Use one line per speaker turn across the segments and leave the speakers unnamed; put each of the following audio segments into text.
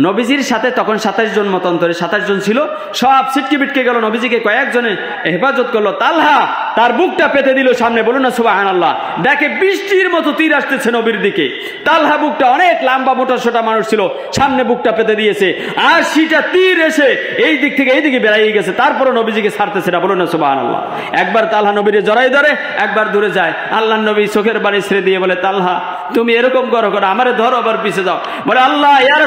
নবীজির সাথে তখন সাতাশ জন মতান্তরে সাতাশ জন ছিল। সব সিটকে বিটকে গেল। নবীজিকে কয়েকজনে হেফাজত করল। তালহা তার বুকটা পেতে দিল সামনে। বলুন না সুবাহান আল্লাহ দেখে বৃষ্টির মতো তীর আসতেছে নবীর দিকে। তালহা বুকটা অনেক লম্বা, মোটা ছোটা মানুষ ছিল। সামনে বুকটা পেতে দিয়েছে। আর সেটা তীর এসে এই দিক থেকে এই দিকে বেড়াই গেছে। তারপরে নবীজিকে ছাড়তেছে না। বলুন না সুবাহান আল্লাহ একবার তালহা নবীরে জড়াই ধরে, একবার দূরে যায়। আল্লাহ নবী চোখের বাড়ি ছেড়ে দিয়ে বলে, তালহা তুমি এরকম করো করো, আমারে ধরো আবার পিছে যাও। বলে, আল্লাহ, ইয়া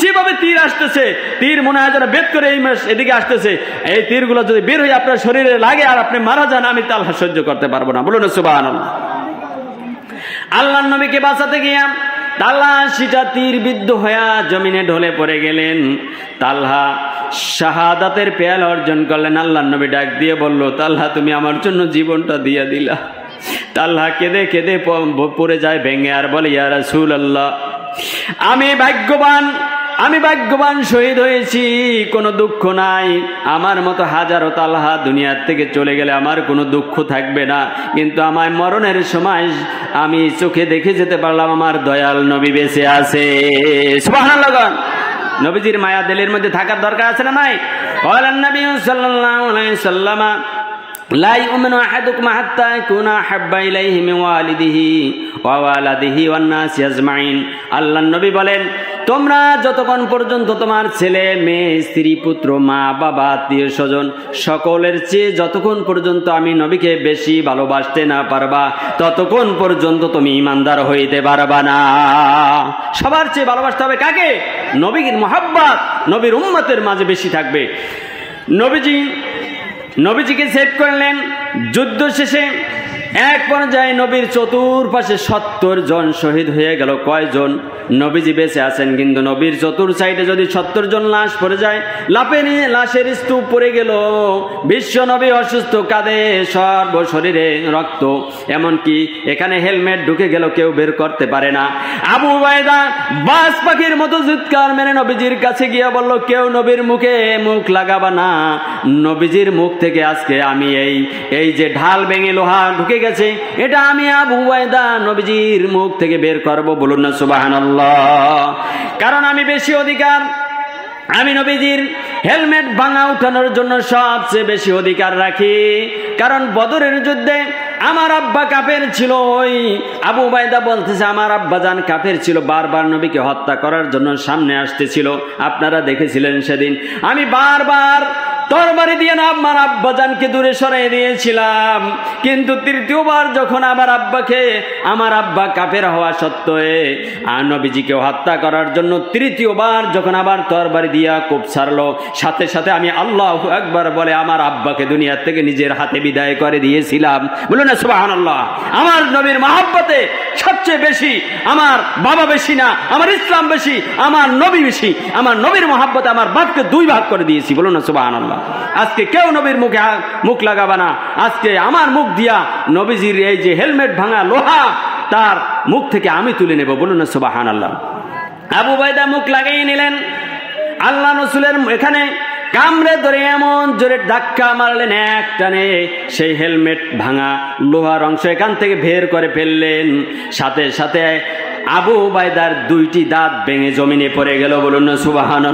যেভাবে তীর আসতেছে, তীর মনে হয় যেন বেদ করে এই মাস এদিকে আসতেছে। এই তীরগুলো যদি বের হয়ে আপনার শরীরে লাগে আর আপনি মারা যান, আমি তালহা সহ্য করতে পারব না। বলুন সুবহানাল্লাহ। আল্লাহ নবীকে বাঁচাতে গিয়া তাল্লা সেটা তীর বিদ্ধ হইয়া জমিনে ঢলে পড়ে গেলেন। তালহা শাহাদাতের পেয়াল অর্জন করলেন। আল্লাহ নবী ডাক দিয়ে বলল তাল্হা তুমি আমার জন্য জীবনটা দিয়ে দিলা। আল্লাহ কেঁদে কেঁদে পড়ে যায়, ভেঙে আর বলে ইয়ারসুল আল্লাহ আমি ভাগ্যবান আমি ভাগ্যবান শহীদ হয়েছি, কোনো দুঃখ নাই। আমার মতো হাজারো তালহা দুনিয়ার থেকে চলে গেলে আমার কোনো দুঃখ থাকবে না। কিন্তু আমার মরণের সময় আমি চোখে দেখে যেতে পারলাম, আমার দয়াল নবী বেঁচে আছে। নবীজির মায়া দিলের মধ্যে থাকার দরকার আছে না নাই? বলেন নবী সাল্লাম সাল্লামা لا يؤمن أحدكم حتى يكون أحب إليه من والده ووالده والناس أجمعين আল্লাহ নবী বলেন তোমরা যতক্ষণ পর্যন্ত তোমার ছেলে মেয়ে স্ত্রী পুত্র মা বাবা আত্মীয় স্বজন সকলের চেয়ে যতক্ষণ পর্যন্ত আমি নবীকে বেশি ভালোবাসতে না পারবা ততক্ষণ পর্যন্ত তুমি ইমানদার হইতে পারবা না সবার চেয়ে ভালোবাসতে হবে কাকে নবীর মোহাব্বত নবীর উম্মতের মাঝে বেশি থাকবে নবীজি নবীজিকে সেভ করলেন যুদ্ধ শেষে এক পর্যায়ে নবীর চতুর্পাশে সত্তর জন শহীদ হয়ে গেল। কয়জন? নবীজি বেঁচে আছেন, কিন্তু নবীর চতুর সাইডে যদি সত্তর জন লাশ পড়ে যায় লাপে নিয়ে লাশের স্তূপ পড়ে গেল। বিশ্ব নবী অসুস্থ, কাঁদে সর্ব শরীরে রক্ত। এমনকি এখানে হেলমেট ঢুকে গেল, কেউ বের করতে পারে না। আবু বায়দা বাস পাখির মতো চিৎকার মেরে নবীজির কাছে গিয়ে বলল, কেউ নবীর মুখে মুখ লাগাবা না। নবীজির মুখ থেকে আজকে আমি এই এই যে ঢাল ভেঙে লোহা ঢুকে গেছে। এটা আমি আবু বায়দা নবীজির মুখ থেকে বের করব, বলুন না সুবাহানাল্লাহ। কারণ আমি বেশি অধিকার, আমি নবীজির হেলমেট ভাঙা উঠানোর জন্য সবচেয়ে বেশি অধিকার রাখি। কারণ বদরের যুদ্ধে আমার আব্বা কাপের ছিল ওই, আবু বাইদা বলতেছে, আমার আব্বা জান কাপের ছিল, বারবার নবীকে হত্যা করার জন্য সামনে আসতেছিল। আপনারা দেখেছিলেন সেদিন। আমি বারবার তরবারি দিয়ে না আমার আব্বা আব্বাজানকে দূরে সরাই দিয়েছিলাম। কিন্তু তৃতীয়বার যখন আমার আব্বাকে, আমার আব্বা কাপের হওয়া সত্ত্বে নবীজিকে হত্যা করার জন্য তৃতীয়বার যখন আবার তরবারি দিয়া কোপ ছাড়লো, সাথে সাথে আমি আল্লাহ একবার বলে আমার আব্বাকে দুনিয়ার থেকে নিজের হাতে বিদায় করে দিয়েছিলাম। বলুন না সুবাহ আমার নবীর মহাব্বতে সবচেয়ে বেশি আমার বাবা বেশি না, আমার ইসলাম বেশি, আমার নবী বেশি। আমার নবীর মহাব্বতে আমার বাপকে দুই ভাগ করে দিয়েছি, বলুন না সুবাহ আল্লাহ আজকে কেউ নবীর মুখে মুখ লাগাবা না, আজকে আমার মুখ দিয়া নবীজির এই যে হেলমেট ভাঙা লোহা, তার মুখ থেকে আমি তুলে নেব, বলুন না সুবাহ আল্লাহ আবু বাইদা মুখ লাগিয়ে নিলেন। আল্লাহ রসুলের এখানে কামড়ে ধরে এমন জোরে ধাক্কা মারলেন এক টানে সেই হেলমেট ভাঙা লোহার অংশ এখান থেকে বের করে ফেললেন। সাথে সাথে আবু বাইদার দুইটি দাঁত ভেঙে জমিনে পড়ে গেল বলুন সুবাহান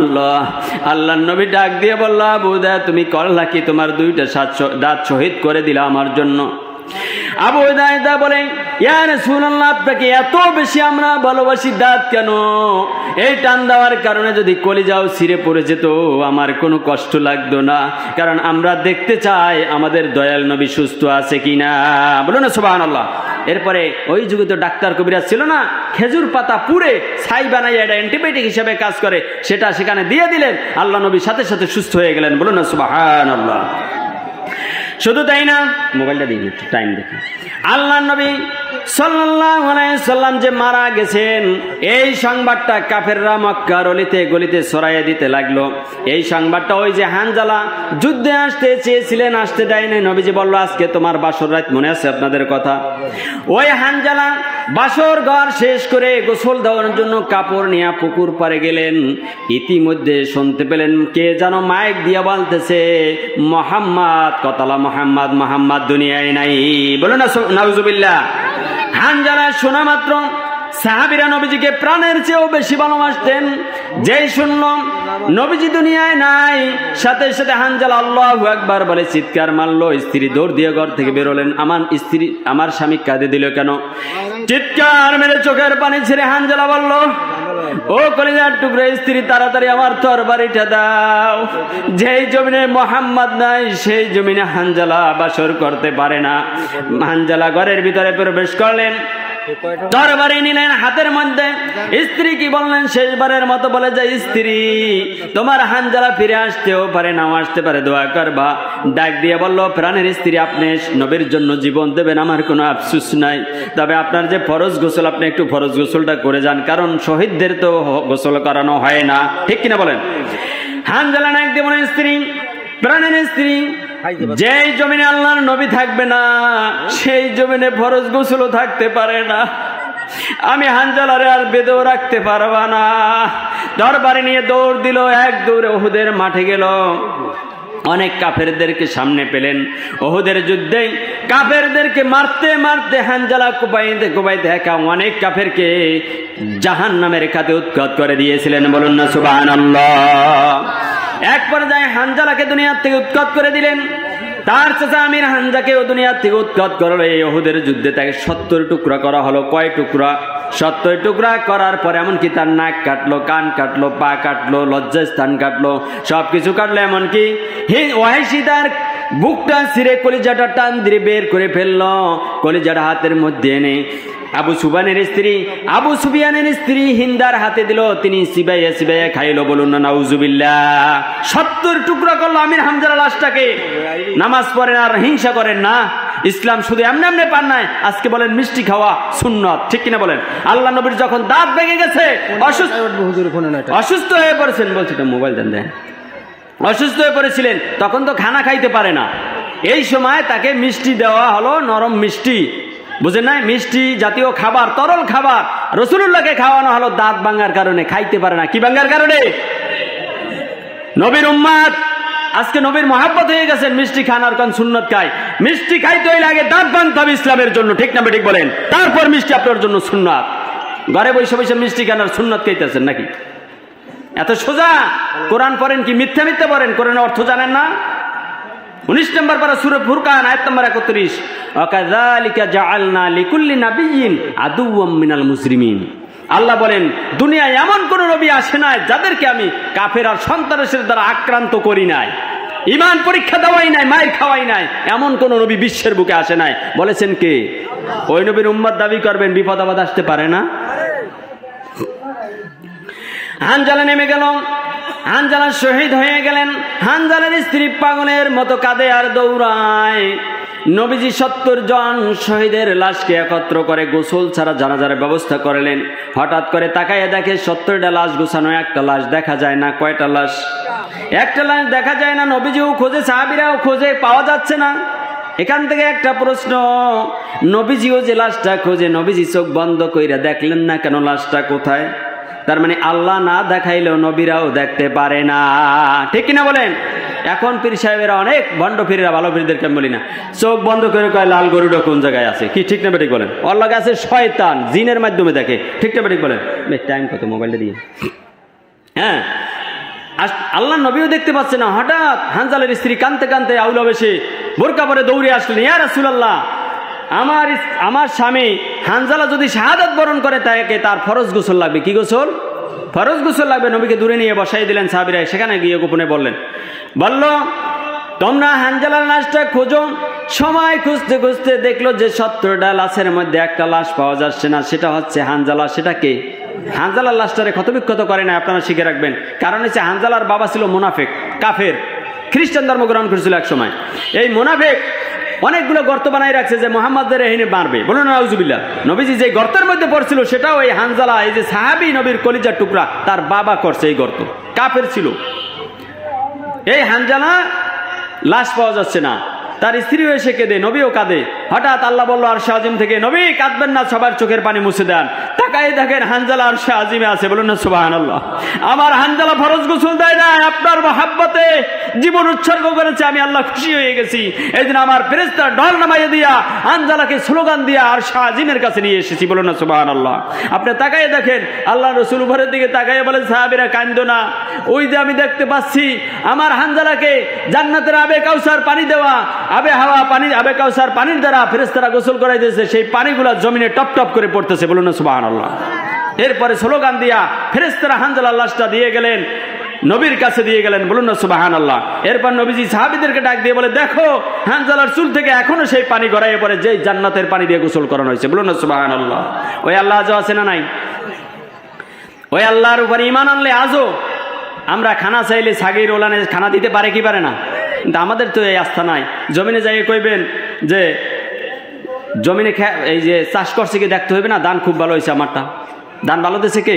আল্লাহ নবী ডাক দিয়ে বলল, আবু দা তুমি করলা কি? তোমার দুইটা দাঁত শহীদ করে দিলা আমার জন্য। আবু দায়দা বলেন ইয়ার শুনল্লাহ আপনাকে এত বেশি আমরা ভালোবাসি দাঁত কেন? এই টান দেওয়ার কারণে যদি ছিঁড়ে পড়ে যেত, আমার কোনো কষ্ট লাগতো না। কারণ আমরা দেখতে চাই আমাদের দয়াল নবী সুস্থ আছে বলো না আল্লাহ এরপরে ওই যুগে তো ডাক্তার কবিরাজ ছিল না, খেজুর পাতা পুড়ে ছাই বানাই এটা অ্যান্টিবায়োটিক হিসেবে কাজ করে, সেটা সেখানে দিয়ে দিলেন। আল্লাহ নবী সাথে সাথে সুস্থ হয়ে গেলেন। বলুন না আল্লাহ শুধু তাই না? মোবাইলটা দিন একটু টাইম দেখি। আল্লাহ নবী সাল্লাম যে মারা গেছেন, এই সংবাদটা কাফেররা মক্কার অলিতে গলিতে সরাইয়ে দিতে লাগল। এই সংবাদটা ওই যে হানজালা যুদ্ধে আসতে চেয়েছিলেন, আসতে দেয়নি। নবীজি বলল, আজকে তোমার বাসর রাত মনে আছে আপনাদের কথা? ওই হানজালা বাসর ঘর শেষ করে গোসল দেওয়ার জন্য কাপড় নিয়ে পুকুর পারে গেলেন। ইতিমধ্যে শুনতে পেলেন, কে যেন মাইক দিয়া বলতেছে, মোহাম্মদ, কতলা মোহাম্মদ মোহাম্মদ দুনিয়ায় নাই। বলো না নাজুবিল্লাহ হান জানায়, শোনা মাত্র সাহাবিরা নবীজিকে প্রাণের চেয়েও বেশি ভালোবাসতেন। যেই শুনল নবীজি দুনিয়ায় নাই, সাথে সাথে হানজালা আল্লাহ একবার বলে চিৎকার মারলো, স্ত্রী দৌড় দিয়ে ঘর থেকে বেরোলেন। আমার স্ত্রী, আমার স্বামী কাঁদে দিল কেন? চিৎকার মেরে চোখের পানি ছেড়ে হানজালা বলল, ও কলিজার টুকরো, স্ত্রী, তাড়াতাড়ি আমার তরবারিটা দাও। যেই জমিনে মোহাম্মদ নাই, সেই জমিনে হানজালা বাসর করতে পারে না। হানজালা ঘরের ভিতরে প্রবেশ করলেন। তরবারি নিলেন হাতের মধ্যে। স্ত্রী কি বললেন? শেষবারের মতো বলে যে, স্ত্রী, তোমার হানজালা ফিরে আসতেও পারে নাও আসতে পারে, দোয়া করবা। ডাক দিয়ে বলল, প্রাণের স্ত্রী, আপনি নবীর জন্য জীবন দেবেন, আমার কোনো আফসুস নাই। তবে আপনার যে ফরজ গোসল, আপনি একটু ফরজ গোসলটা করে যান, কারণ শহীদদের তো গোসল করানো হয় না। ঠিক কিনা বলেন? হানজালা নায়ক দেবনের স্ত্রী, প্রাণের স্ত্রী যেই জমিনে আল্লাহর নবী থাকবে না, সেই জমিনে ফরজ গোসলও থাকতে পারে না। আমি হানজালারে আর বেদেও রাখতে পারবা না। দরবারে নিয়ে দৌড় দিল, এক দৌড়ে ওহুদের মাঠে গেল। অনেক কাফেরদেরকে সামনে পেলেন। ওহুদের যুদ্ধে কাফেরদেরকে মারতে মারতে হানজালা কুবাইতে কুবাইতে একা অনেক কাফেরকে জাহান নামের খাতে উৎখাত করে দিয়েছিলেন। বলুন না সুবাহ এক পর্যায়ে হানজালাকে দুনিয়ার থেকে উৎকট করে দিলেন। তার চাচা আমির হানজাকেও দুনিয়ার থেকে উৎকট করল। এই অহুদের যুদ্ধে তাকে সত্তর টুকরা করা হলো। কয় টুকরা? সত্তর টুকরা করার পর এমনকি তার নাক কাটলো, কান কাটলো, পা কাটলো, লজ্জাস্থান কাটলো সব কিছু কাটলো। এমনকি হি ওয়াইসি তার বুকটা ছিঁড়ে কলিজাটা টান দিয়ে বের করে ফেলল। কলিজাটা হাতের মধ্যে এনে আবু সুবানের স্ত্রী আবু সুবিয়ানের স্ত্রী হিন্দার হাতে দিল। তিনি সিবাইয়া সিবাইয়া খাইলো বলুন না নাউজুবিল্লাহ। সত্তর টুকরা করল আমির হামজার লাশটাকে। নামাজ পড়েন আর হিংসা করেন না। ইসলাম শুধু এমনি এমনি পান নাই। আজকে বলেন মিষ্টি খাওয়া সুন্নত। ঠিক কিনা বলেন? আল্লাহ নবীর যখন দাঁত ভেঙে গেছে অসুস্থ অসুস্থ হয়ে পড়েছেন। বলছি তো মোবাইল দেন দেন। অসুস্থ হয়ে পড়েছিলেন, তখন তো খানা খাইতে পারে না। এই সময় তাকে মিষ্টি দেওয়া হলো নরম মিষ্টি। বুঝেন না মিষ্টি জাতীয় খাবার, তরল খাবার। রসুল্লাহকে খাওয়ানো হলো দাঁত ভাঙার কারণে, খাইতে পারে না। কি ভাঙার কারণে? নবীর উম্মাদ। আজকে নবীর মহাব্বত হয়ে গেছেন মিষ্টি খানার কোন সুন্নত খায়। মিষ্টি খাইতে হইলে আগে দাঁত ভাঙতে হবে ইসলামের জন্য। ঠিক না ঠিক বলেন? তারপর মিষ্টি আপনার জন্য সুন্নাত। ঘরে বসে বসে মিষ্টি খানার সুন্নত খাইতেছেন নাকি? এত সোজা? কোরআন পড়েন কি মিথ্যা মিথ্যা পড়েন? কোরআনের অর্থ জানেন না? উনিশ নম্বর পারা সুরে ফুরকান, আয়াত নম্বর একত্রিশ। অকাযালিকা জাআলনা লিকুল্লি নাবিয়্যিন আদুওয়াম মিনাল মুসলিমিন আল্লাহ বলেন, দুনিয়ায় এমন কোন নবী আসে নাই যাদেরকে আমি কাফের আর সন্ত্রাসের দ্বারা আক্রান্ত করি নাই। ইমান পরীক্ষা দেওয়াই নাই, মায়ের খাওয়াই নাই, এমন কোন নবী বিশ্বের বুকে আসে নাই। বলেছেন কে? ওই নবীর উম্মত দাবি করবেন, বিপদ আপদ আসতে পারে না। হানজালা নেমে গেল হানজালা শহীদ হয়ে গেলেন। হানজালার স্ত্রী পাগলের মতো কাঁদে আর দৌড়ায়। নবীজি সত্তর জন শহীদের লাশকে একত্র করে গোসল ছাড়া জানাজার ব্যবস্থা করলেন। হঠাৎ করে তাকাইয়ে দেখে সত্তরটা লাশ গোছানো, একটা লাশ দেখা যায় না, কয়টা লাশ? একটা লাশ দেখা যায় না, নবীজিও খোঁজে, সাহাবিরাও খোঁজে, পাওয়া যাচ্ছে না। এখান থেকে একটা প্রশ্ন, নবীজিও যে লাশটা খোঁজে, নবীজি চোখ বন্ধ কইরা দেখলেন না কেন লাশটা কোথায়? তার মানে আল্লাহ না দেখাইলেও নবীরাও দেখতে পারে না। ঠিক কিনা বলেন? এখন পীর সাহেবেরা অনেক ভণ্ড ফিরেরা ভালো ফিরদেরকে আমি বলি না। চোখ বন্ধ করে কয় লাল গরুটা কোন জায়গায় আছে? কি ঠিক না বেঠিক বলেন? অল্লাহ আছে শয়তান জিনের মাধ্যমে দেখে। ঠিক না বেঠিক বলেন? টাইম কত? মোবাইলটা দিয়ে। হ্যাঁ। আল্লাহ নবীও দেখতে পাচ্ছে না। হঠাৎ হানজালের স্ত্রী কানতে কানতে আউলা বেশে বোরকা পরে দৌড়ে আসলেন ইয়া রাসূলুল্লাহ আমার আমার স্বামী হানজালা যদি শাহাদাত বরণ করে তাকে, তার ফরজ গোসল লাগবে। কি গোসল? ফরজ গোসল লাগবে, নবীকে দূরে নিয়ে বসাই দিলেন সাহাবিরা, সেখানে গিয়ে গোপনে বললেন, বলল, তোমরা হানজালার লাশটা খোঁজো। সময় খুঁজতে খুঁজতে দেখল যে সত্তরটা লাশের মধ্যে একটা লাশ পাওয়া যাচ্ছে না, সেটা হচ্ছে হানজালা। সেটা কে? হানজালার লাশটারে ক্ষতবিক্ষত করে না আপনারা শিখে রাখবেন। কারণ হচ্ছে হানজালার বাবা ছিল মোনাফেক, কাফের। খ্রিস্টান ধর্ম গ্রহণ করেছিল এক সময়। এই মোনাফেক অনেকগুলো গর্ত বানাই রাখছে যে মোহাম্মদের এহিনে মারবে বলুন রাউজুবিল্লা নবীজি যে গর্তের মধ্যে পড়ছিল, সেটাও এই হানজালা, এই যে সাহাবি নবীর কলিজার টুকরা, তার বাবা করছে এই গর্ত। কাফের ছিল। এই হানজালা লাশ পাওয়া যাচ্ছে না। তার স্ত্রী হয়ে সে কেঁদে, নবীও কাঁদে। হঠাৎ আল্লাহ বলল আর শাহজিম থেকে নবী, কাঁদবেন না, সবার চোখের পানি মুছে দেন। তাকাই দেখেন হানজালা আর আজিমে আছে, বলুন না সুবাহান আল্লাহ আমার হানজালা ফরজ গোসল দেয় না, আপনার মহাব্বতে জীবন উৎসর্গ করেছে, আমি আল্লাহ খুশি হয়ে গেছি। এই আমার ফেরেস্তা নামাইয়ে দিয়া হানজালাকে স্লোগান দিয়া আর শাহ আজিমের কাছে নিয়ে এসেছি, বলুন না সুবাহান আল্লাহ আপনি তাকাই দেখেন, আল্লাহ রসুল উপরের দিকে তাকাইয়ে বলেন, সাহাবিরা কান্দো না। ওই যে আমি দেখতে পাচ্ছি, আমার হানজালাকে জান্নাতের আবে কাউসার পানি দেওয়া, আবে হাওয়া পানি, আবে কাউসার পানির দ্বারা ফেরেস্তারা গোসল করাই দিয়েছে সেই পানিগুলা জমিনে টপ টপ করে পড়তেছে, বলুন না সুবাহান আল্লাহ এরপরে স্লোগান দিয়া ফেরেস্তারা হানজালা লাশটা দিয়ে গেলেন, নবীর কাছে দিয়ে গেলেন, বলুন না সুবাহান আল্লাহ এরপর নবীজি সাহাবিদেরকে ডাক দিয়ে বলে, দেখো, হানজালার চুল থেকে এখনও সেই পানি গড়াইয়ে পড়ে, যেই জান্নাতের পানি দিয়ে গোসল করানো হয়েছে। বলুন না সুবাহান আল্লাহ ওই আল্লাহ আজও আছে না নাই? ওই আল্লাহর উপরে ইমান আনলে আজও আমরা খানা চাইলে সাগির ওলানে খানা দিতে পারে কি পারে না? কিন্তু আমাদের তো এই আস্থা নাই। জমিনে যাই কইবেন যে জমিনে এই যে চাষ করছে কি দেখতে হবে না? দান খুব ভালো হয়েছে আমারটা। দান ভালো দিয়েছে কে?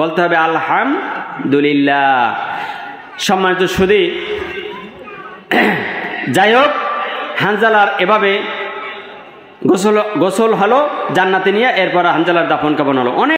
বলতে হবে আলহামদুলিল্লাহ। সম্মানিত সুদী যাই হোক, হানজালার এভাবে গোসল গোসল হলো, জান্নাতে নিয়ে এরপর হানজালার দাফন কাপন হলো। অনেক